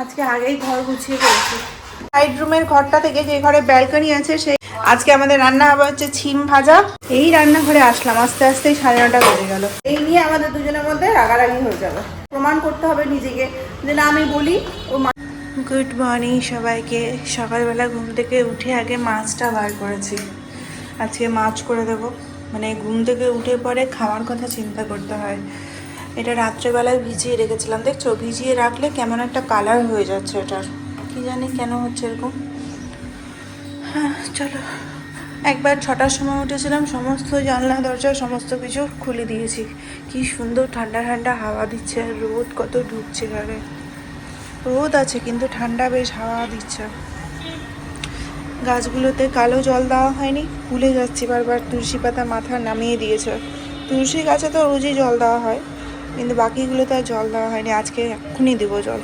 আজকে আগেই ঘর গুছিয়ে ফেলেছি। সাইড ঘরটা থেকে যে ঘরে ব্যালকনি আছে, সেই আজকে আমাদের রান্না হবে হচ্ছে ছিম ভাজা। এই রান্নাঘরে আসলাম, আস্তে আস্তে সাড়ে নটা বেজে গেল। এই নিয়ে আমাদের দুজনের মধ্যে রাগারাগি হয়ে যাবে। প্রমাণ করতে হবে নিজেকে। যে না, আমি বলি, ও গুড মর্নিং সবাইকে। সকালবেলা ঘুম থেকে উঠে আগে মাছটা বার করেছি। আজকে মাছ করে দেবো। মানে ঘুম থেকে উঠে পরে খাওয়ার কথা চিন্তা করতে হয়। এটা রাত্রেবেলায় ভিজিয়ে রেখেছিলাম। দেখছ? ভিজিয়ে রাখলে কেমন একটা কালার হয়ে যাচ্ছে এটার। কি জানি কেন হচ্ছে এরকম। হ্যাঁ চলো। একবার ছটার সময় উঠেছিলাম, সমস্ত জানলা, দরজা, সমস্ত কিছু খুলে দিয়েছি। কি সুন্দর ঠান্ডা ঠান্ডা হাওয়া দিচ্ছে। আর রোদ কত ঢুকছে ঘরে রোদ আছে, কিন্তু ঠান্ডা বেশ হাওয়া দিচ্ছে। গাছগুলোতে কালো জল দেওয়া হয়নি। ভুলে যাচ্ছি বারবার। তুলসী পাতা মাথা নামিয়ে দিয়েছে। তুলসী গাছে তো রোজই জল দেওয়া হয়। কিন্তু বাকিগুলোতে আর জল দেওয়া হয়নি। আজকে এক্ষুনি দেবো জল।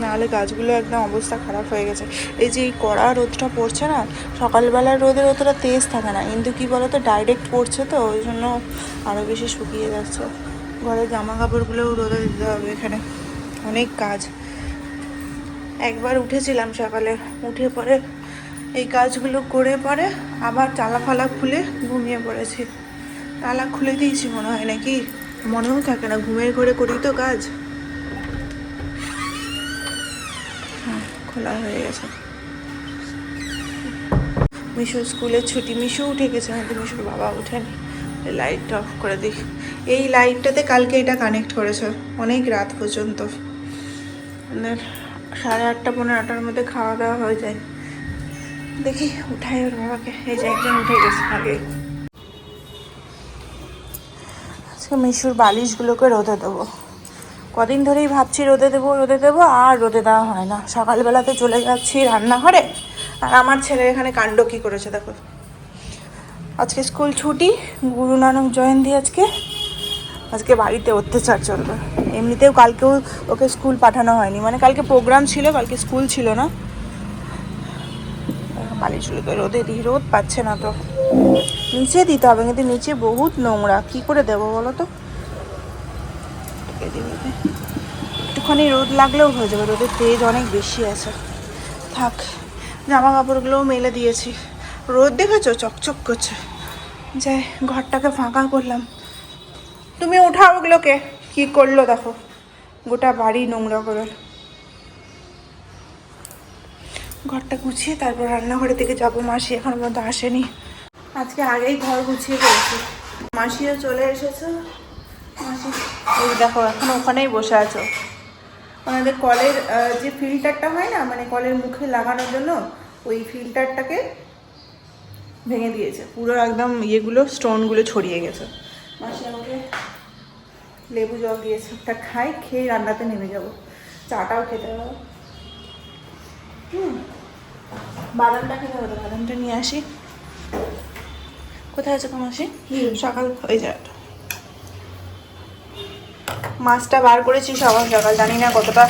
নাহলে গাছগুলো একদম অবস্থা খারাপ হয়ে গেছে। এই যে কড়া রোদটা পড়ছে না, সকালবেলার রোদের অতটা তেজ থাকে না। কিন্তু কি বলতো ডাইরেক্ট পড়ছে তো, ওই জন্য আরও বেশি শুকিয়ে যাচ্ছে। ঘরের জামা কাপড়গুলোও রোদে দিতে হবে এখানে। অনেক কাজ। একবার উঠেছিলাম সকালে, উঠে পরে এই কাজগুলো করে পরে আবার তালা ফালা খুলে ঘুমিয়ে পড়েছি। তালা খুলে দিয়েছি মনে হয় নাকি? মনেও থাকে না, ঘুমের ঘরে করি তো কাজ। হ্যাঁ খোলা হয়ে গেছে। মিশুর স্কুলের ছুটি, মিশু উঠে গেছে কিন্তু মিশুর বাবা উঠেনি লাইটটা অফ করে দিই। এই লাইটটাতে কালকে এটা কানেক্ট করেছে, অনেক রাত পর্যন্ত। সাড়ে আটটা পনেরো আটটার মধ্যে খাওয়া দাওয়া হয়ে যায়। দেখি উঠাই ওর বাবাকে। এই যে একজন উঠে গেছে আগে। আজকে মিশুর বালিশগুলোকে রোদে দেবো। কদিন ধরেই ভাবছি রোদে দেবো রোদে দেবো, আর রোদে দেওয়া হয় না। সকালবেলাতে চলে যাচ্ছি রান্নাঘরে, আর আমার ছেলে এখানে কাণ্ড কী করেছে দেখো। আজকে স্কুল ছুটি, গুরু নানক জয়ন্তী আজকে। আজকে বাড়িতে অত্যাচার চলবে। এমনিতেও কালকেও ওকে স্কুল পাঠানো হয়নি। মানে কালকে প্রোগ্রাম ছিল, কালকে স্কুল ছিল না। বালিশগুলোকে রোদে দিই, রোদ পাচ্ছে না তো। নিচে দিতে হবে, কিন্তু নিচে বহুত নোংরা। কি করে দেবো বলো তো। একটুখানি রোদ লাগলেও হয়ে যাবে রোদের তেজ অনেক বেশি আছে। থাক জামা কাপড়গুলোও মেলে দিয়েছি। রোদ দেখেছ? চকচক করছে। যাই, ঘরটাকে ফাঁকা করলাম। তুমি উঠাও ওগুলোকে। কি করল দেখো? গোটা বাড়ি নোংরা করে। ঘরটা গুছিয়ে তারপর রান্নাঘরের দিকে যাব। মাসি এখন মধ্যে আসেনি। আজকে আগেই ঘর গুছিয়ে ফেলেছি। মাসিও চলে এসেছে। মাসি দেখো, এখন ওখানেই বসে আছো। ওনাদের কলের যে ফিল্টারটা হয় না মানে কলের মুখে লাগানোর জন্য, ওই ফিল্টারটাকে ভেঙে দিয়েছে। পুরো একদম ইয়েগুলো, স্টোনগুলো ছড়িয়ে গেছে। মাসি আমাকে লেবু জল দিয়েছে। ওটা খাই, খেয়ে রান্নাতে নেমে যাব। চাটাও খেতে হবে। হুম। বাদামটা খেতে হবে। বাদামটা নিয়ে আসি। কোথায় আছে মাসি? সকাল হয়ে যায় মাছটা বার করেছি সকাল সকাল। জানি না কতটা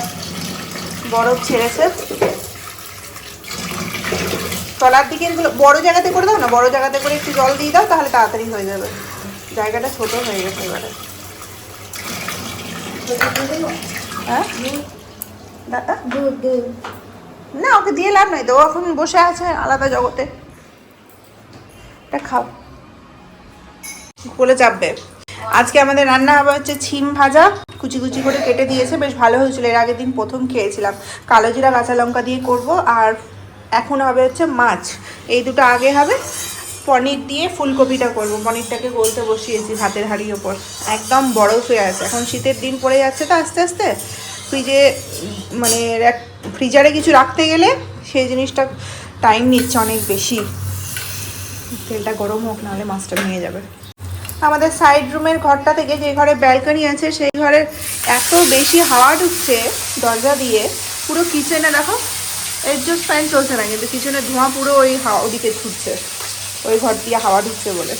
বরফ ছেড়েছে। তলার দিকে বড় জায়গাতে করে দাও না বড় জায়গাতে করে একটু জল দিয়ে দাও তাহলে তাড়াতাড়ি হয়ে যাবে। জায়গাটা ছোট হয়ে গেছে এবারে। হ্যাঁ? না ওকে দিয়ে লাভ নাই। তো ও এখন বসে আছে আলাদা জগতে। এটা খাও। কোলে চাপবে। আজকে আমাদের রান্না হবে হচ্ছে ছিম ভাজা। কুচি কুচি করে কেটে দিয়েছে, বেশ ভালো হয়েছিল। এর আগের দিন প্রথম খেয়েছিলাম। কালো জিরা, কাঁচা লঙ্কা দিয়ে করব। আর এখন হবে হচ্ছে মাছ। এই দুটো আগে হবে। পনির দিয়ে ফুলকপিটা করব। পনিরটাকে গলতে বসিয়েছি ভাতের হাঁড়ির ওপর। একদম বরফ হয়ে আছে। এখন শীতের দিন পড়ে যাচ্ছে তো আস্তে আস্তে। ফ্রিজে মানে ফ্রিজারে কিছু রাখতে গেলে সেই জিনিসটা টাইম নিচ্ছে অনেক বেশি। তেলটা গরম হোক, নাহলে মাছটা ভেঙে যাবে। আমাদের সাইড রুমের ঘরটা থেকে যে ঘরে ব্যালকনি আছে, সেই ঘরে এত বেশি হাওয়া ঢুকছে দরজা দিয়ে। পুরো কিচেনে দেখো এডজাস্ট ফ্যান চলছে না, কিন্তু কিচেনে ধোঁয়া পুরো ওই হাওয়া ওদিকে ছুটছে। ওই ঘর দিয়ে হাওয়া ঢুকছে বলে।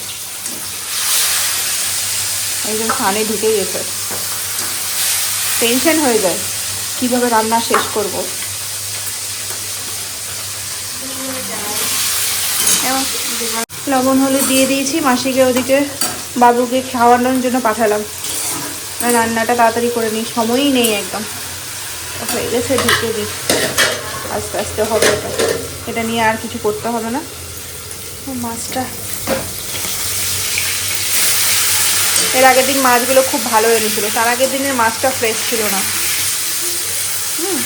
একজন কানে ঢুকে গেছে। টেনশন হয়ে যায়, কীভাবে রান্না শেষ করব? লবণ হলুদ দিয়ে দিয়েছি মাসিকে ওদিকে। বাবুকে খাওয়ানোর জন্য পাঠালাম। রান্নাটা তাড়াতাড়ি করে নিই, সময়ই নেই একদম। হয়ে গেছে, ঢেকে দিই আস্তে আস্তে হবে এটা। এটা নিয়ে আর কিছু করতে হবে না। মাছটা। এর আগের দিন মাছগুলো খুব ভালো এনেছিল। তার আগের দিনের মাছটা ফ্রেশ ছিল না। হুম।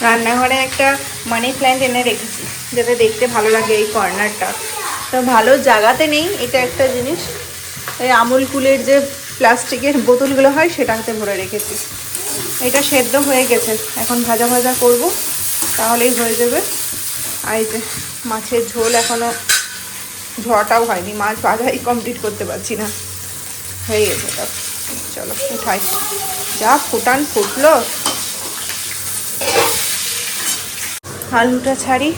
রান্নাঘরে একটা মানি প্ল্যান্ট এনে রেখেছি। যাতে দেখতে ভালো লাগে এই কর্নারটা। তো ভালো জায়গাতে নেই, এটা একটা জিনিস। এই আমুল কুলের যে প্লাস্টিকের বোতলগুলো হয় সেটাতে ভরে রেখেছি। এটা সেদ্ধ হয়ে গেছে। এখন ভাজা ভাজা করব, তাহলেই হয়ে যাবে। আর যে মাছের ঝোল এখনও ধোয়াটাও হয়নি, মাছ ভাজাই কমপ্লিট করতে পারছি না। হয়ে গেছে সব। চলো, উঠাই। যা ফুটান ফুটলো। আলুটা ছাড়ি।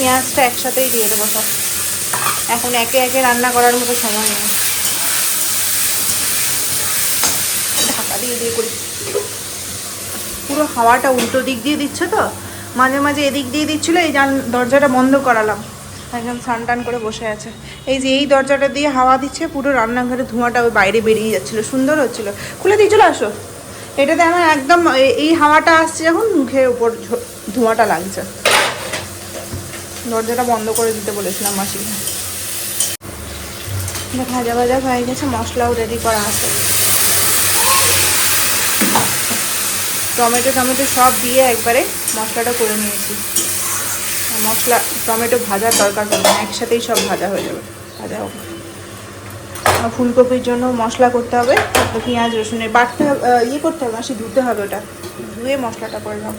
পেঁয়াজটা একসাথেই দিয়ে দেবো সব। এখন একে একে রান্না করার মতো সময় নেই। ঢাকা দিয়ে দিয়ে করি। পুরো হাওয়াটা উল্টো দিক দিয়ে দিচ্ছে তো? মাঝে মাঝে এদিক দিয়ে দিচ্ছিল, এই দরজাটা বন্ধ করালাম। একদম স্নান টান করে বসে আছে। এই যে এই দরজাটা দিয়ে হাওয়া দিচ্ছে, পুরো রান্নাঘরে ধোঁয়াটা ওই বাইরে বেরিয়ে যাচ্ছিল। সুন্দর হচ্ছিল। খুলে দিয়ে চলে আসো। এটাতে আমার একদম এই হাওয়াটা আসছে যখন মুখের উপর ধোঁয়াটা লাগছে। দরজাটা বন্ধ করে দিতে বলেছিলাম মাসি। ভাজা ভাজা হয়ে গেছে, মশলাও রেডি করা আছে। টমেটো টমেটো সব দিয়ে একবারে মশলাটা করে নিয়েছি। মশলা, টমেটো ভাজার দরকার পড়বে না একসাথেই সব ভাজা হয়ে যাবে। ভাজা হবে ফুলকপির জন্য মশলা করতে হবে পেঁয়াজ রসুনের বাটতে হবে ইয়ে করতে হবে মাসি, ধুতে হবে ওটা। ধুয়ে মশলাটা করে করলাম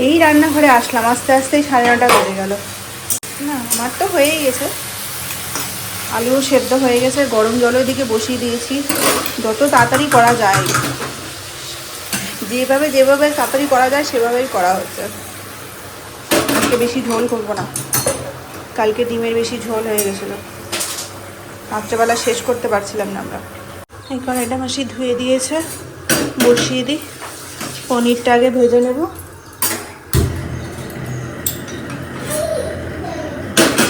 এই রান্নাঘরে আসলাম, আস্তে আস্তেই সাড়ে নটা বেজে গেল। না, আমার তো হয়েই গেছে। আলু সেদ্ধ হয়ে গেছে, গরম জলের দিকে বসিয়ে দিয়েছি। যত তাড়াতাড়ি করা যায়, যেভাবে যেভাবে তাড়াতাড়ি করা যায়, সেভাবেই করা হচ্ছে। আজকে বেশি ঝোল করব না। কালকে ডিমের বেশি ঝোল হয়ে গেছিল। রাত্রেবেলা শেষ করতে পারছিলাম না আমরা। এই কড়াইটা মাসি ধুয়ে দিয়েছে, বসিয়ে দিই। পনিরটা আগে ভেজে নেব।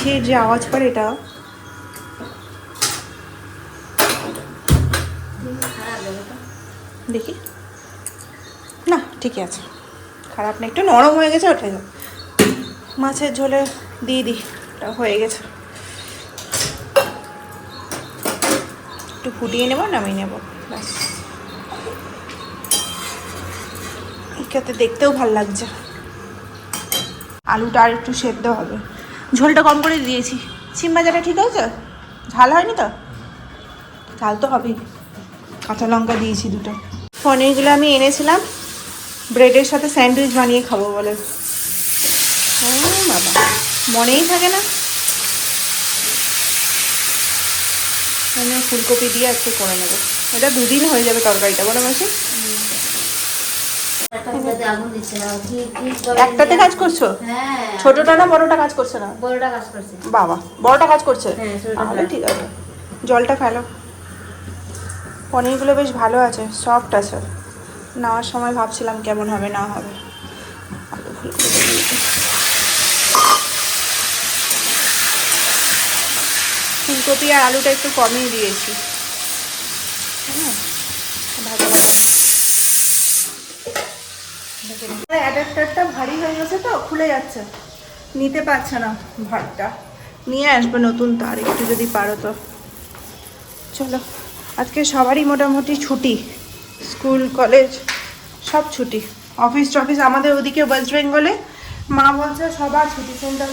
সে যে আওয়াজ করে এটা। দেখি। না, ঠিকই আছে। খারাপ না, একটু নরম হয়ে গেছে যাও মাছের ঝোলে দিয়ে দিই এটা হয়ে গেছে। একটু ফুটিয়ে নেব, নামিয়ে নেব দেখতেও ভালো লাগছে। আলুটা আর একটু সেদ্ধ হবে। ঝোলটা কম করে দিয়েছি। সিম ভাজাটা ঠিক আছে? ঝাল হয়নি তো? ঝাল তো হবেই। কাঁচা লঙ্কা দিয়েছি দুটো। পনিরগুলো আমি এনেছিলাম। ব্রেডের সাথে স্যান্ডউইচ বানিয়ে খাব বলে। ও বাবা। মনেই থাকে না। আমি ফুলকপি দিয়ে আজকে করে নেব। এটা দুদিন হয়ে যাবে তরকারিটা, বলো মাসি। একটাতে কাজ করছ? হ্যাঁ। ছোটটা না বড়টা কাজ করছে না? বড়টা কাজ করছে। বাবা বড়টা কাজ করছে? হ্যাঁ, তাহলে ঠিক আছে। জলটা ফেলো। পনিরগুলো বেশ ভালো আছে সফট আছে। নেওয়ার সময় ভাবছিলাম কেমন হবে না হবে। আলু ফুলকপি আর আলুটা একটু কমই দিয়েছি হ্যাঁ ভাজা ভাজা অ্যাডাপ্টারটা ভারী হয়ে গেছে তো, খুলে যাচ্ছে। নিতে পারছে না ভাতটা নিয়ে আসবে নতুন তার, একটু যদি পারো তো। চলো, আজকে সবারই মোটামুটি ছুটি। স্কুল, কলেজ, সব ছুটি। অফিস টফিস আমাদের ওদিকে ওয়েস্ট বেঙ্গলে। মা বলছে সবার ছুটি সেন্টার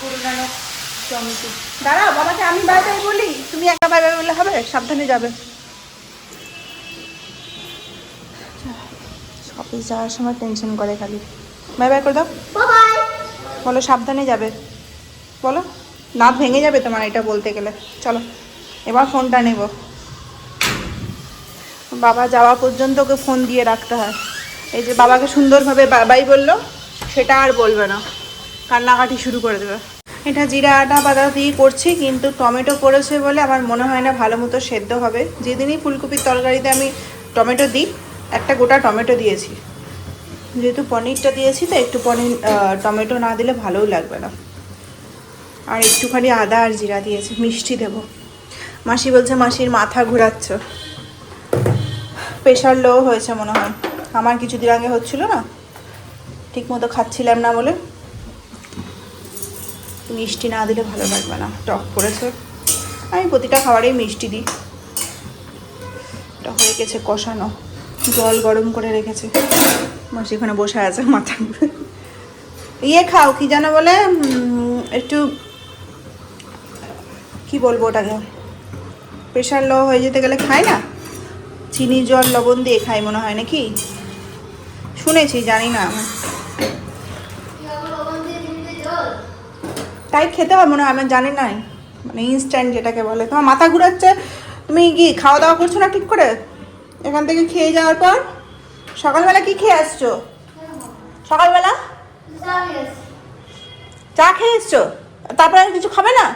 গুরু নানক দাঁড়াও, বাবাকে আমি বাই বাই বলি, তুমি একা বাই বাই বললে হবে, সাবধানে যাবে। অফিস যাওয়ার সময় টেনশন করে খালি। বাই বাই করে দাও। বলো, সাবধানে যাবে। বলো, দাঁত ভেঙে যাবে তোমার এটা বলতে গেলে। চলো, এবার ফোনটা নেব। বাবা যাওয়া পর্যন্ত ওকে ফোন দিয়ে রাখতে হয়। এই যে বাবাকে সুন্দরভাবে বাবাই বলল, সেটা আর বলবে না। কান্নাকাটি শুরু করে দেবে। এটা জিরা আটা বাদা দিয়ে করছি, কিন্তু টমেটো পড়েছে বলে আমার মনে হয় না ভালো মতো সেদ্ধ হবে। যেদিনই ফুলকপির তরকারিতে আমি টমেটো দিই একটা গোটা টমেটো দিয়েছি। যেহেতু পনিরটা দিয়েছি, তো একটু পনির টমেটো না দিলে ভালোই লাগবে না। আর একটুখানি আদা আর জিরা দিয়েছি, মিষ্টি দেব। মাসি বলছে, মাসির মাথা ঘোরাচ্ছ। প্রেশার লো হয়েছে মনে হয়। আমার কিছুদিন আগে হচ্ছিল না ঠিক মতো খাচ্ছিলাম না বলে। মিষ্টি না দিলে ভালো লাগবে না। টক পড়েছে। আমি প্রতিটা খাবারেই মিষ্টি দিই। এটা হয়ে গেছে কষানো। জল গরম করে রেখেছে। মাসি এখানে বসে আছে মাথা ইয়ে খাও, কি জানো বলে একটু, কি বলব ওটাকে? প্রেশার লো হয়ে যেতে গেলে খায় না? চিনি, জল, লবণ দিয়ে খাই মনে হয় নাকি? শুনেছি, জানি না আমি। তাই খেতে হয় মনে হয়, আমি জানি না মানে ইনস্ট্যান্ট যেটাকে বলে। তোমার মাথা ঘুরাচ্ছে, তুমি কি খাওয়া দাওয়া করছ না ঠিক করে? এখান থেকে খেয়ে যাওয়ার পর সকালবেলা কি খেয়ে আসছো? সকালবেলা? চা খেয়ে এসছো? তারপরে আর কিছু খাবে না?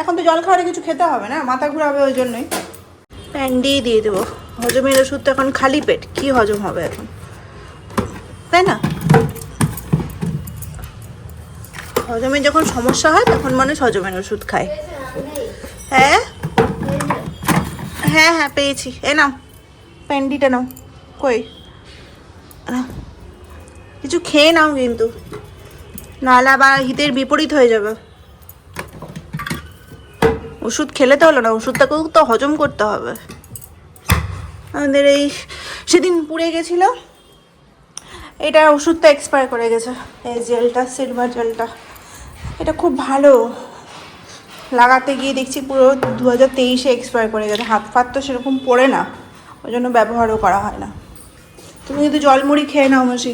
এখন তো জল খাওয়ারে কিছু খেতে হবে না, মাথা ঘুরাবে ওই জন্যই। প্যান দিয়ে দেবো। হজমের ওষুধ তো এখন খালি পেট, কি হজম হবে এখন? তাই না? হজমের যখন সমস্যা হয়, তখন মানুষ হজমের ওষুধ খায়। হ্যাঁ? হ্যাঁ হ্যাঁ পেয়েছি। এ নাও। প্যান্ডিটা নাও। কই? কিছু খেয়ে নাও কিন্তু। নাহলে আবার হিতের বিপরীত হয়ে যাবে। ওষুধ খেলে তো হলো না, ওষুধটাকেও তো হজম করতে হবে। আমাদের এই সেদিন পুড়ে গেছিল। এটা ওষুধটা এক্সপায়ার করে গেছে, এই জেলটা সিলভার জেলটা। এটা খুব ভালো। লাগাতে গিয়ে দেখছি পুরো দু হাজার তেইশে এক্সপায়ার করে গেছে। হাত ফাত তো সেরকম পড়ে না। ওই জন্য ব্যবহারও করা হয় না। তুমি যদি জলমুড়ি খেয়ে নাও মাসি।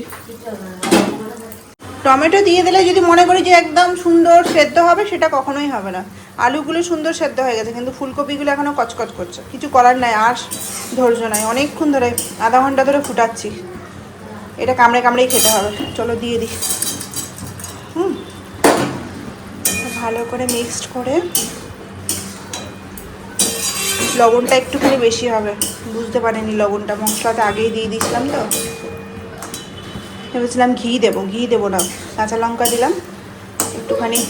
টমেটো দিয়ে দিলে যদি মনে করি যে একদম সুন্দর সেদ্ধ হবে, সেটা কখনোই হবে না। আলুগুলো সুন্দর সেদ্ধ হয়ে গেছে, কিন্তু ফুলকপিগুলো এখনও কচকচ করছে। কিছু করার নাই, আর ধৈর্য নাই। অনেকক্ষণ ধরে, আধা ঘণ্টা ধরে ফুটাচ্ছি। এটা কামড়ে কামড়েই খেতে হবে। চলো দিয়ে দিই। হুম। ভালো করে মিক্সড করে লবণটা একটুখানি বেশি হবে। বুঝতে পারিনি লবণটা মশলাটা আগেই দিয়ে দিয়েছিলাম তো। ভেবেছিলাম ঘি দেবো ঘি দেবো না কাঁচা লঙ্কা দিলাম একটুখানি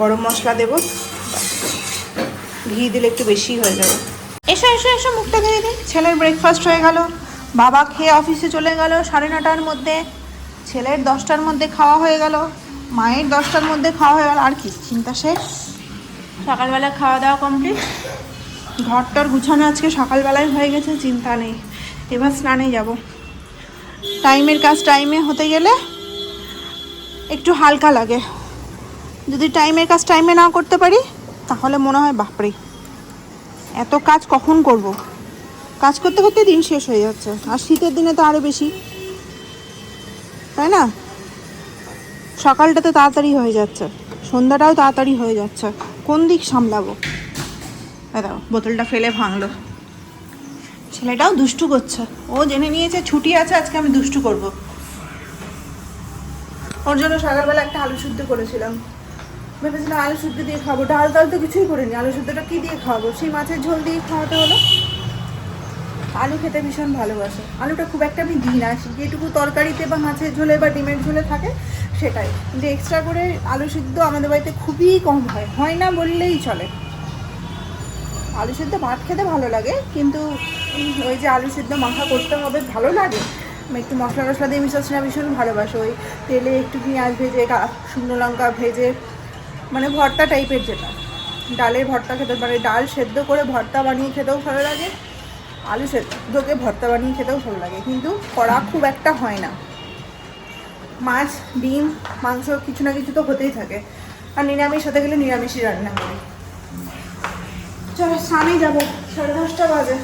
গরম মশলা দেবো। ঘি দিলে একটু বেশি হয়ে যাবে। এসো এসো এসো মুখটা ধুয়ে দিই। ছেলের ব্রেকফাস্ট হয়ে গেল। বাবা খেয়ে অফিসে চলে গেল সাড়ে নটার মধ্যে। ছেলের দশটার মধ্যে খাওয়া হয়ে গেল। মায়ের দশটার মধ্যে খাওয়া হয়ে গেল। আর কি চিন্তা শেষ? সকালবেলা খাওয়া দাওয়া কমপ্লিট ঘরটার গুছানো আজকে সকালবেলায় হয়ে গেছে, চিন্তা নেই। এবার স্নানে যাব। টাইমের কাজ টাইমে হতে গেলে একটু হালকা লাগে। যদি টাইমের কাজ টাইমে না করতে পারি, তাহলে মনে হয় বাপরে, এত কাজ কখন করব? কাজ করতে করতে দিন শেষ হয়ে যাচ্ছে, আর শীতের দিনে তো আরও বেশি। তাই না? সকালটা তো তাড়াতাড়ি হয়ে যাচ্ছে, সন্ধ্যাটাও তাড়াতাড়ি হয়ে যাচ্ছে। কোন দিক সামলাবো? দেখো, বোতলটা ফেলে ভাঙলো। ছেলেটাও দুষ্টু করছে। ও জেনে নিয়েছে ছুটি আছে, আজকে আমি দুষ্টু করব। ওর জন্য সকালবেলা একটা আলু শুদ্ধ করেছিলাম। ভেবেছিলাম আলু শুদ্ধ দিয়ে খাব। ডাল ডাল তো কিছুই করিনি। আলু শুদ্ধটা কি দিয়ে খাওয়াবো সেই মাছের ঝোল দিয়ে খাওয়াতে হলো। আলু খেতে ভীষণ ভালোবাসে। আলুটা খুব একটা আমি দিই না। যেটুকু তরকারিতে বা মাছের ঝোলে বা ডিমের ঝোলে থাকে, সেটাই। কিন্তু এক্সট্রা করে আলু সিদ্ধ আমাদের বাড়িতে খুবই কম হয়। হয় না বললেই চলে। আলু সিদ্ধ ভাত খেতে ভালো লাগে, কিন্তু ওই যে আলু সিদ্ধ মাখা করতে হবে ভালো লাগে। একটু মশলা টশলা দিয়ে মিশাচ্ছি না, ভীষণ ভালোবাসি। ওই তেলে একটু পেঁয়াজ ভেজে শুকনো লঙ্কা ভেজে মানে ভর্তা টাইপের যেটা। ডালের ভর্তা খেতে মানে ডাল সেদ্ধ করে ভর্তা বানিয়ে খেতেও ভালো লাগে, আলু সেদ্ধকে ভর্তা বানিয়ে খেতেও ভালো লাগে। কিন্তু করা খুব একটা হয় না। মাছ, ডিম, মাংস কিছু না কিছু তো হতেই থাকে। আর নিরামিষ হতে গেলে নিরামিষই রান্না করি। চলো স্নানে যাব। সাড়ে দশটা বাজে।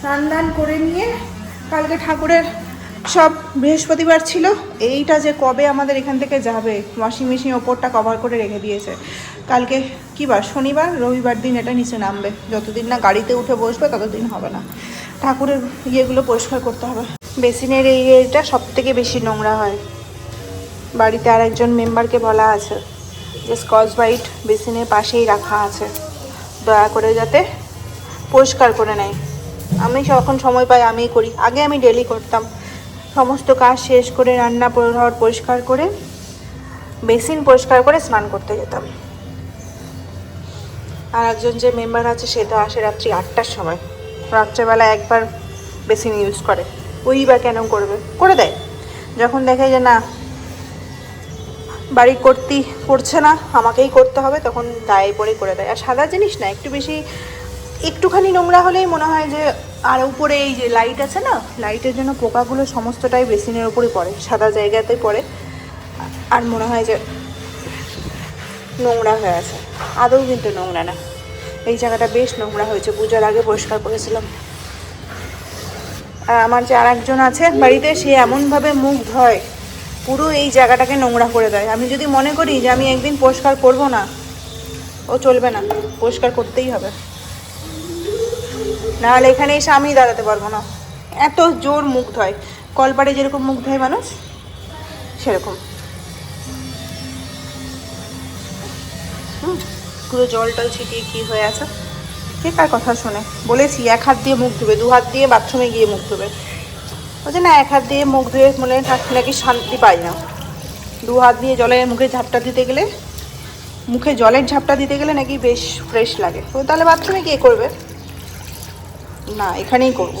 স্নান দান করে নিয়ে কালকে ঠাকুরের সব বৃহস্পতিবার ছিল। এইটা যে কবে আমাদের এখান থেকে যাবে? ওয়াশিং মেশিন ওপরটা কভার করে রেখে দিয়েছে। কালকে কী বার? শনিবার? রবিবার দিন এটা নিচে নামবে। যতদিন না গাড়িতে উঠে বসবে, ততদিন হবে না। ঠাকুরের ইয়েগুলো পরিষ্কার করতে হবে। বেসিনের এই এটা সব থেকে বেশি নোংরা হয়। বাড়িতে আর একজন মেম্বারকে বলা আছে। যে স্কচ বাইট বেসিনের পাশেই রাখা আছে। দয়া করে যাতে পরিষ্কার করে নেয়। আমি যখন সময় পাই, আমিই করি। আগে আমি ডেলি করতাম। সমস্ত কাজ শেষ করে, রান্না ঘর পরিষ্কার করে, বেসিন পরিষ্কার করে স্নান করতে যেতাম। আর একজন যে মেম্বার আছে, সে তো আসে রাত্রি আটটার সময়। রাত্রেবেলা একবার বেসিন ইউজ করে। ওই বা কেন করবে? করে দেয়। যখন দেখে যে না বাড়ি করতেই করছে না, আমাকেই করতে হবে, তখন দায়ে পরে করে দেয়। আর সাদা জিনিস না, একটু বেশি, একটুখানি নোংরা হলেই মনে হয় যে, আর উপরে এই যে লাইট আছে না লাইটের জন্য পোকাগুলো সমস্তটাই বেসিনের উপরে পড়ে, সাদা জায়গাতে পড়ে। আর মনে হয় যে, নোংরা হয়ে আছে, আদৌ কিন্তু নোংরা না। এই জায়গাটা বেশ নোংরা হয়েছে, পুজোর আগে পরিষ্কার করেছিলাম। আমার যে আর একজন আছে বাড়িতে, সে এমনভাবে মুখ ধয় পুরো এই জায়গাটাকে নোংরা করে দেয়। আমি যদি মনে করি যে আমি একদিন পরিষ্কার করব না, ও চলবে না। পরিষ্কার করতেই হবে। নাহলে এখানে এসে আমি দাঁড়াতে পারব না। এত জোর মুখ ধয়। কলপাড়ে যেরকম মুখ ধয় মানুষ, সেরকম। পুরো জল টল ছিটিয়ে কি হয়ে আছে? কে কার কথা শোনে? বলেছি, এক হাত দিয়ে মুখ ধুবে, দু হাত দিয়ে বাথরুমে গিয়ে মুখ ধুবে। বলছে না, এক হাত দিয়ে মুখ ধুয়ে মনে নাকি শান্তি পাই না। দু হাত দিয়ে জলে মুখে ঝাপটা দিতে গেলে, মুখে জলের ঝাপটা দিতে গেলে নাকি বেশ ফ্রেশ লাগে। তাহলে বাথরুমে গিয়ে করবে? না, এখানেই করব।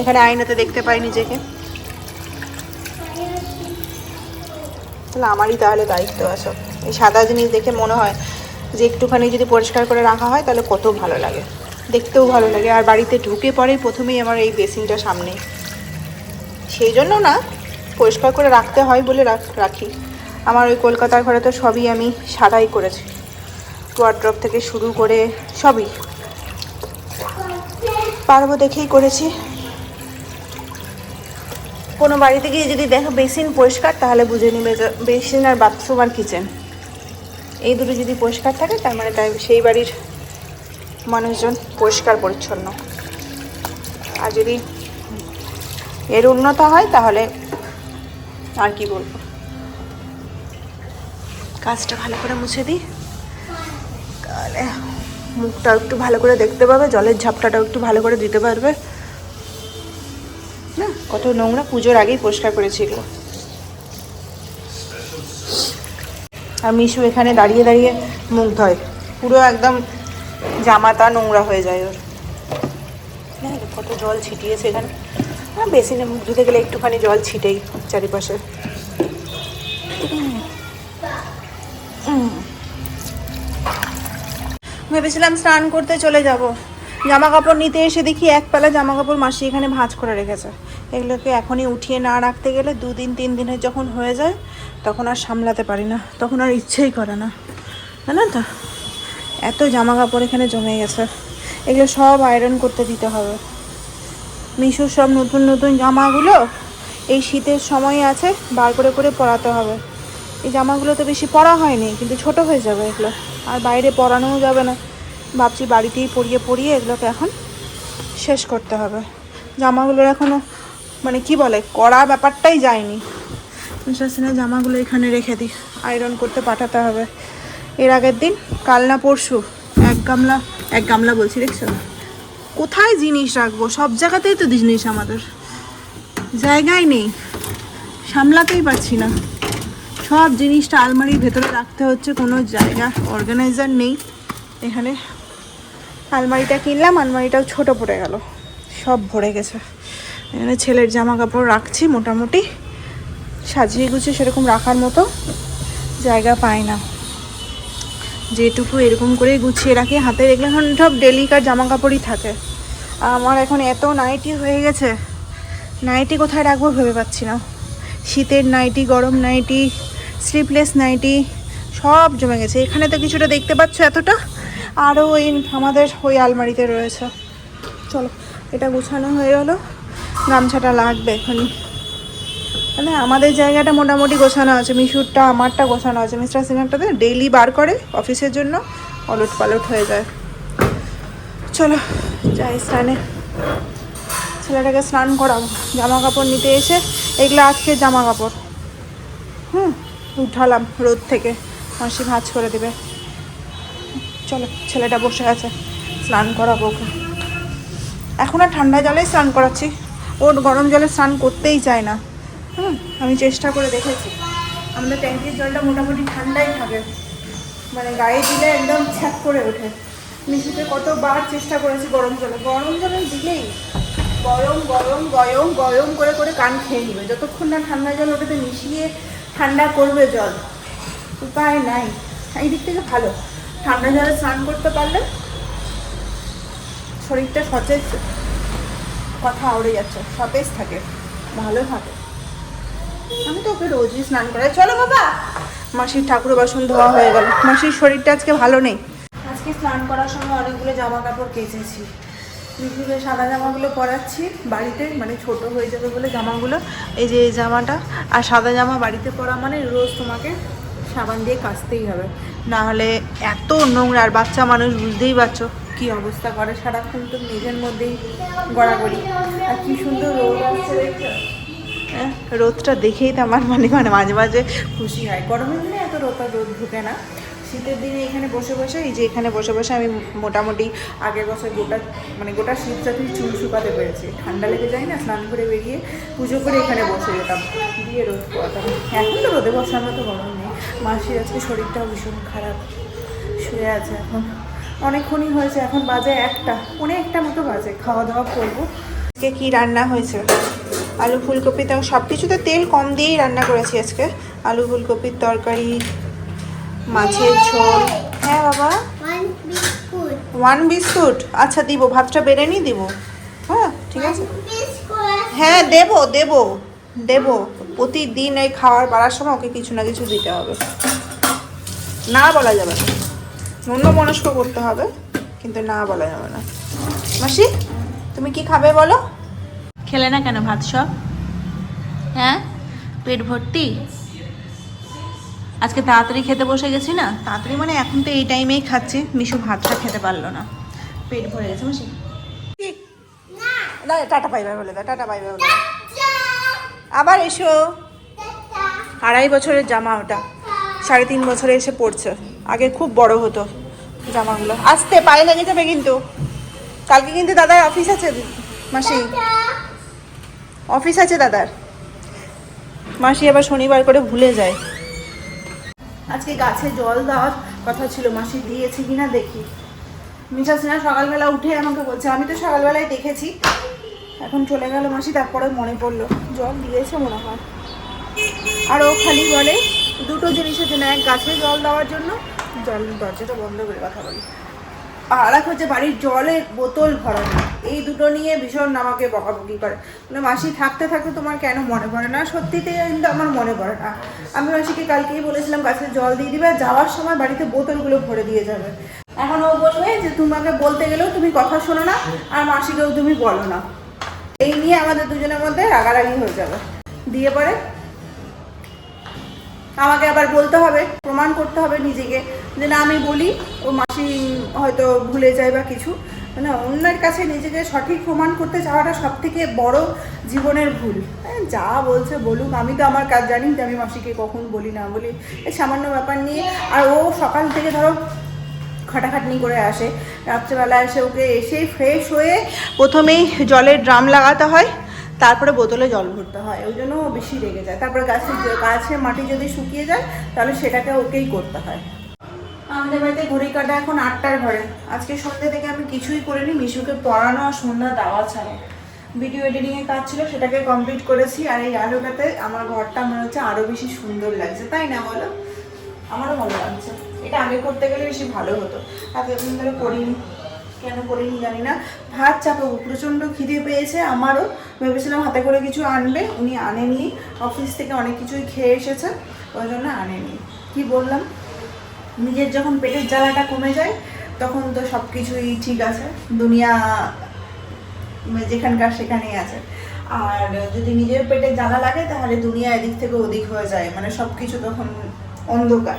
এখানে আয়নাতে দেখতে পাই নিজেকে তাহলে আমারই তাহলে দায়িত্ব আছে। এই সাদা জিনিস দেখে মনে হয় যে একটুখানি যদি পরিষ্কার করে রাখা হয়, তাহলে কত ভালো লাগে। দেখতেও ভালো লাগে। আর বাড়িতে ঢুকে পরেই প্রথমেই আমার এই বেসিনটা সামনে সেই জন্য না পরিষ্কার করে রাখতে হয় বলে রাখ- আমার ওই কলকাতার ঘরে তো সবই আমি সাদাই করেছি। ওয়ার্ড্রপ থেকে শুরু করে সবই। পারব দেখেই করেছি। কোনো বাড়িতে গিয়ে যদি দেখো বেসিন পরিষ্কার, তাহলে বুঝে নিবে বেসিন আর বাথরুম আর কিচেন এই দুটো যদি পরিষ্কার থাকে, তার মানে তাই সেই বাড়ির মানুষজন পরিষ্কার পরিচ্ছন্ন। আর যদি এর উন্নত হয়, তাহলে আর কি বলব? কাজটা ভালো করে মুছে দিই। তাহলে মুখটাও একটু ভালো করে দেখতে পাবে, জলের ঝাপটাটাও একটু ভালো করে দিতে পারবে। না, কত নোংরা পুজোর আগেই পরিষ্কার করেছি এগুলো। আর মিশু এখানে দাঁড়িয়ে দাঁড়িয়ে মুখ ধয়। পুরো একদম জামাতা নোংরা হয়ে যায় ওর। কত জল ছিটিয়েছে এখানে। বেসিনে মুখ ধুতে গেলে একটুখানি জল ছিটেই চারিপাশে। ভেবেছিলাম স্নান করতে চলে যাব। জামা কাপড় নিতে এসে দেখি এক পালা জামা কাপড় মাসি এখানে ভাঁজ করে রেখেছে। এগুলোকে এখনই উঠিয়ে না রাখতে গেলে দুদিন, তিন দিনের যখন হয়ে যায়, তখন আর সামলাতে পারি না, তখন আর ইচ্ছেই করে না। জানো তো, এত জামা কাপড় এখানে জমে গেছে। এগুলো সব আয়রন করতে দিতে হবে। মিশোর সব নতুন নতুন জামাগুলো এই শীতের সময় আছে, বার করে করে পরাতে হবে। এই জামাগুলো তো বেশি পরা হয়নি, কিন্তু ছোট হয়ে যাবে এগুলো। আর বাইরে পরানোও যাবে না। ভাবছি বাড়িতেই পরিয়ে পরিয়ে এগুলোকে এখন শেষ করতে হবে। জামাগুলোর এখনও মানে কি বলে, কড়া ব্যাপারটাই যায়নি। মিশাসিনের জামাগুলো এখানে রেখে দিই। আয়রন করতে পাঠাতে হবে। এর আগের দিন, কাল না পরশু, এক গামলা এক গামলা বলছি, দেখছ? কোথায় জিনিস রাখব? সব জায়গাতেই তো জিনিস আমাদের। জায়গায় নেই। সামলাতেই পারছি না। সব জিনিসটা আলমারির ভেতরে রাখতে হচ্ছে, কোনো জায়গা অর্গানাইজার নেই। এখানে আলমারিটা কিনলাম, আলমারিটাও ছোট পড়ে গেল। সব ভরে গেছে। এখানে ছেলের জামা কাপড় রাখছি, মোটামুটি। সাজিয়ে গুছিয়ে সেরকম রাখার মতো জায়গা পায় না। যেটুকু এরকম করে গুছিয়ে রাখি, হাতে দেখলে এখন সব ডেলিকার জামা কাপড়ই থাকে। আমার এখন এত নাইটি হয়ে গেছে, নাইটি কোথায় রাখব ভেবে পাচ্ছি না। শীতের নাইটি, গরম নাইটি স্লিপলেস নাইটি, সব জমে গেছে। এখানে তো কিছুটা দেখতে পাচ্ছ এতটা, আরও ওই আমাদের ওই আলমারিতে রয়েছে। চলো, এটা গুছানো হয়ে গেলো। গামছাটা লাগবে এখনই। মানে আমাদের জায়গাটা মোটামুটি গোছানো আছে, মিশুরটা, আমারটা গোছানো আছে। মিস্টার সিনহারটাতে ডেইলি বার করে অফিসের জন্য অলট পালট হয়ে যায়। চলো, যাই স্নানে। ছেলেটাকে স্নান করাবো জামা কাপড় নিতে এসে এগুলো আজকে জামা কাপড় হুম, উঠালাম রোদ থেকে, মাসি ভাঁজ করে দেবে। চলো, ছেলেটা বসে আছে, স্নান করাবো ওকে। এখন আর ঠান্ডা জলেই স্নান করাচ্ছি, ওর গরম জলে স্নান করতেই চায় না। হুম, আমি চেষ্টা করে দেখেছি। আমাদের ট্যাঙ্কির জলটা মোটামুটি ঠান্ডাই থাকে। মানে গায়ে দিলে একদম ছ্যাক করে ওঠে। মিশুকে কতবার চেষ্টা করেছি গরম জলে। গরম জলে দিলেই গরম গরম গরম গরম করে করে কান খেয়ে নিবে। যতক্ষণ না ঠান্ডা জল ওটাতে মিশিয়ে ঠান্ডা করবে জল। উপায় নাই। এই দিক থেকে ভালো। ঠান্ডা জলে স্নান করতে পারলে শরীরটা সতেজ, কথা আউড়ে যাচ্ছে, সতেজ থাকে, ভালো থাকে। আমি তো ওকে রোজই স্নান করাই। চলো বাবা। মাসির ঠাকুর বাসন ধোয়া হয়ে গেল। মাসির শরীরটা আজকে ভালো নেই। আজকে স্নান করার সময় অনেকগুলো জামা কাপড় কেচেছি। মিশুকে সাদা জামাগুলো পরাচ্ছি। বাড়িতে মানে ছোট হয়ে যাবে বলে জামাগুলো। এই যে এই জামাটা। আর সাদা জামা বাড়িতে পরা মানে রোজ তোমাকে সাবান দিয়ে কাচতেই হবে। না হলে এত নোংরা আর বাচ্চা মানুষ বুঝতেই পারছ কি অবস্থা করে। সারাক্ষণ তো নিজের মধ্যেই গড়াগড়ি। আর কি সুন্দর রোদ আসছে রোদটা দেখেই তো আমার মানে মানে মাঝে মাঝে খুশি হয়। গরমের দিনে এত রোদ রোদ ঢুকে না। শীতের দিনে এখানে বসে বসে, এই যে এখানে বসে বসে আমি মোটামুটি আগের বছর গোটা মানে গোটা শীতটাতেই চুল শুকাতে পেরেছি। ঠান্ডা লেগে যায় না, স্নান করে বেরিয়ে পুজো করে এখানে বসে যেতাম। দিয়ে রোদ পোয়াতাম এখন তো রোদে বসার মতো গরম নেই। মাসির আজকে শরীরটাও ভীষণ খারাপ। শুয়ে আছে এখন। অনেকক্ষণই হয়েছে, এখন বাজে একটা পৌনে একটা মতো বাজে। খাওয়া দাওয়া করব। আজকে কি রান্না হয়েছে? আলু ফুলকপি তো সব কিছুতে তেল কম দিয়েই রান্না করেছি আজকে। আলু ফুলকপির তরকারি মাছের ঝোল। হ্যাঁ বাবা। ওয়ান বিস্কুট আচ্ছা দিব। ভাতটা বেড়ে নি দিব। হ্যাঁ ঠিক আছে। হ্যাঁ দেবো দেবো দেবো। প্রতিদিন এই খাওয়ার বাড়ার সময় ওকে কিছু না কিছু দিতে হবে। না বলা যাবে না। অন্য মনস্ক করতে হবে কিন্তু না বলা যাবে না। মাসি তুমি কি খাবে বলো? খেলে না কেন ভাত সব? হ্যাঁ? পেট ভর্তি? আজকে তাড়াতাড়ি খেতে বসে গেছি না? তাড়াতাড়ি মানে এখন তো এই টাইমেই খাচ্ছি। মিশু ভাতটা খেতে পারল না। পেট ভরে গেছে মাসি। টাটা বাই বলে দাও, টাটা বাই বলে আবার এসো। আড়াই বছরের জামা ওটা। সাড়ে তিন বছরে এসে পড়ছে। আগে খুব বড় হতো জামাগুলো। আসতে, পায়ে লেগে যাবে কিন্তু। কালকে কিন্তু দাদার অফিস আছে মাসি। অফিস আছে দাদার। মাসি আবার শনিবার করে ভুলে যায়। আজকে গাছে জল দেওয়ার কথা ছিল, মাসি দিয়েছে কিনা দেখি। মিশা সিনহা সকালবেলা উঠে আমাকে বলছে, আমি তো সকালবেলায় দেখেছি। এখন চলে গেল মাসি, তারপরে মনে পড়ল, জল দিয়েছে মনে হয়। আর ও খালি বলে, দুটো জিনিসের জন্য, এক গাছে জল দেওয়ার জন্য, জল দরজাটা বন্ধ করে কথা বলি। আর এক হচ্ছে বাড়ির জলের বোতল ভরানো। এই দুটো নিয়ে ভীষণ আমাকে বকাবকি করে। মানে মাসি, থাকতে থাকতে তোমার কেন মনে পড়ে না? সত্যিতে কিন্তু আমার মনে পড়ে না। আমি মাসিকে কালকেই বলেছিলাম, গাছে জল দিয়ে দিবে যাওয়ার সময় বাড়িতে বোতলগুলো ভরে দিয়ে যাবে। এখন ও বলবে যে, তোমাকে বলতে গেলেও তুমি কথা শোনো না, আর মাসিকেও তুমি বলো না। এই নিয়ে আমাদের দুজনের মধ্যে রাগারাগি হয়ে যাবে। দিয়ে পরে আমাকে আবার বলতে হবে, প্রমাণ করতে হবে নিজেকে যে না, আমি বলি, ও মাসি হয়তো ভুলে যায় বা কিছু। মানে অন্যের কাছে নিজেকে সঠিক প্রমাণ করতে যাওয়াটা সব থেকে বড় জীবনের ভুল। যা বলছে বলুক, আমি তো আমার কাজ জানি যে আমি মাসিকে কখন বলি, না বলি। এই সামান্য ব্যাপার নিয়ে, আর ও সকাল থেকে ধরো খাটাখাটনি করে আসে। রাত্রেবেলা এসে ওকে এসে ফ্রেশ হয়ে প্রথমেই জলের ড্রাম লাগাতে হয়। তারপরে বোতলে জল ভরতে হয়, ওই জন্য বেশি রেগে যায়। তারপরে গাছের গাছের মাটি যদি শুকিয়ে যায়, তাহলে সেটাকে ওকেই করতে হয়। আমাদের বাড়িতে ঘড়ি কাটা এখন আটটার ঘরে। আজকে সন্ধ্যে থেকে আমি কিছুই করিনি, মিশুকে পড়ানো আর সন্ধ্যা দেওয়া ছাড়া। ভিডিও এডিটিংয়ের কাজ ছিল, সেটাকে কমপ্লিট করেছি। আর এই আলোটাতে আমার ঘরটা মনে হচ্ছে আরও বেশি সুন্দর লাগছে। তাই না বলো? আমারও ভালো লাগছে। এটা আগে করতে গেলে বেশি ভালো হতো। এতদিন ধরে করিনি। কেন করিনি জানি না। ভাত চাপাবো প্রচণ্ড খিদে পেয়েছে আমারও। ভেবেছিলাম হাতে করে কিছু আনবে, উনি আনেনি অফিস থেকে অনেক কিছুই খেয়ে এসেছে, ওই জন্য আনেনি কি বললাম? নিজের যখন পেটের জ্বালাটা কমে যায়, তখন তো সব কিছুই ঠিক আছে। দুনিয়া যেখানকার সেখানেই আছে। আর যদি নিজের পেটে জ্বালা লাগে, তাহলে দুনিয়া এদিক থেকে ওদিক হয়ে যায়। মানে সব কিছু তখন অন্ধকার।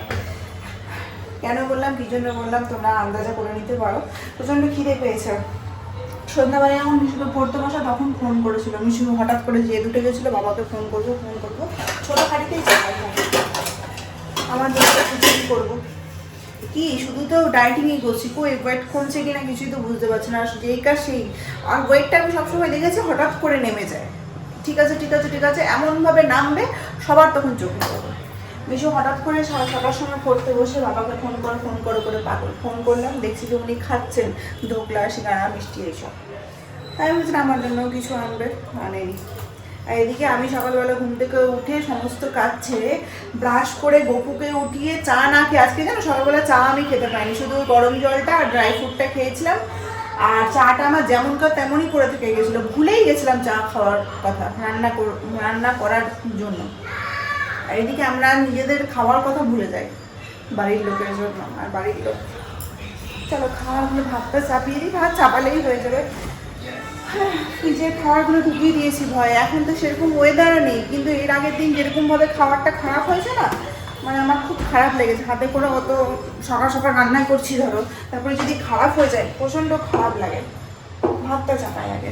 কেন বললাম? কি জন্য বললাম? তোমরা আন্দাজা করে নিতে পারো। প্রচণ্ড খিদে পেয়েছে। সন্ধ্যাবেলায় যখন মিশুকে পড়তে বসা, তখন ফোন করেছিল। মিশু হঠাৎ করে যে দুটো গেছিল, বাবাকে ফোন করব ফোন করব। ছোটো চালাই আমার জন্য কিছু করব? কি, শুধু তো ডায়েটিংই করছি। কই ওয়েট কমছে কিনা কিছুই তো বুঝতে পারছি না। যেই কাজ সেই। আর ওয়েটটা আমি সবসময় দেখেছি, হঠাৎ করে নেমে যায়। ঠিক আছে ঠিক আছে ঠিক আছে, এমনভাবে নামবে, সবার তখন চোখে পড়বে। মিশু হঠাৎ করে সাড়ে ছটার সময় পড়তে বসে বাবাকে ফোন করে ফোন করে করে পাগল ফোন করলাম। দেখছি যে উনি খাচ্ছেন ধোকলা, সিঙ্গারা, মিষ্টি এইসব। তাই বলছেন আমার জন্য কিছু আনবে? আনেনি। আর এদিকে আমি সকালবেলা ঘুম থেকে উঠে সমস্ত কাজ ছেড়ে ব্রাশ করে গপুকে উঠিয়ে চা না খেয়ে, আজকে জানো সকালবেলা চা আমি খেতে পাইনি, শুধু গরম জলটা আর ড্রাই ফ্রুটটা খেয়েছিলাম। আর চাটা আমার যেমন কার তেমনই করে থেকে গেছিল। ভুলেই গেছিলাম চা খাওয়ার কথা, রান্না রান্না করার জন্য। আর এদিকে আমরা নিজেদের খাওয়ার কথা ভুলে যাই। বাড়ির লোকের জন্য, আর বাড়ির লোক। চলো, খাওয়াগুলো ভাতটা চাপিয়ে দিই, ভাত চাপালেই হয়ে যাবে। ফ্রিজে খাবারগুলো ঢুকিয়ে দিয়েছি ভয় এখন তো সেরকম ওয়েদারও নেই, কিন্তু এর আগের দিন যেরকমভাবে খাবারটা খারাপ হয়েছে না মানে আমার খুব খারাপ লেগেছে। হাতে করে অত সকাল সকাল রান্না করছি ধরো, তারপরে যদি খারাপ হয়ে যায়, প্রচণ্ড খারাপ লাগে। ভাতটা চাপাই আগে।